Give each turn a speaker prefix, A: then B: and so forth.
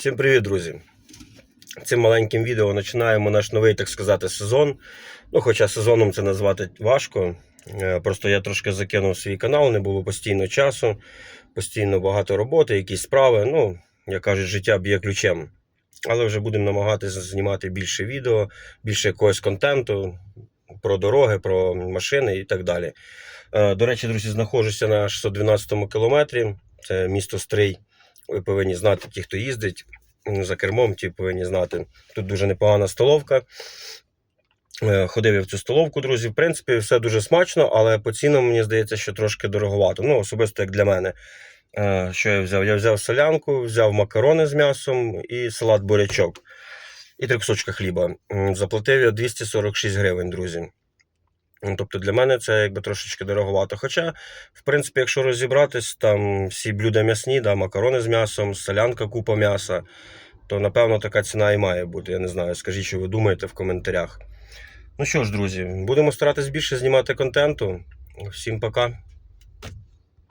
A: Всім привіт, друзі! Цим маленьким відео починаємо наш новий, так сказати, сезон. Ну, хоча сезоном це назвати важко. Е, Просто я трошки закинув свій канал, не було постійно часу, постійно багато роботи, якісь справи. Ну, як кажуть, життя б'є ключем. Але вже будемо намагатися знімати більше відео, більше якогось контенту про дороги, про машини і так далі. Е, До речі, друзі, знаходжуся на 612 кілометрі. Це місто Стрий. Ви повинні знати ті, хто їздить за кермом, ті повинні знати. Тут дуже непогана столовка. Е, Ходив я в цю столовку, друзі. В принципі, все дуже смачно, але по цінам мені здається, що трошки дороговато. Ну, особисто як для мене. Е, Що я взяв? Я взяв солянку, взяв макарони з м'ясом і салат бурячок. І три кусочка хліба. Заплатив я 246 гривень, друзі. Ну, Тобто для мене це якби трошечки дороговато. Хоча, в принципі, якщо розібратись, там всі блюда м'ясні, да, макарони з м'ясом, солянка, купа м'яса, то напевно така ціна і має бути. Я не знаю. Скажіть, що ви думаєте в коментарях. Ну що ж, друзі, будемо старатись більше знімати контенту. Всім пока.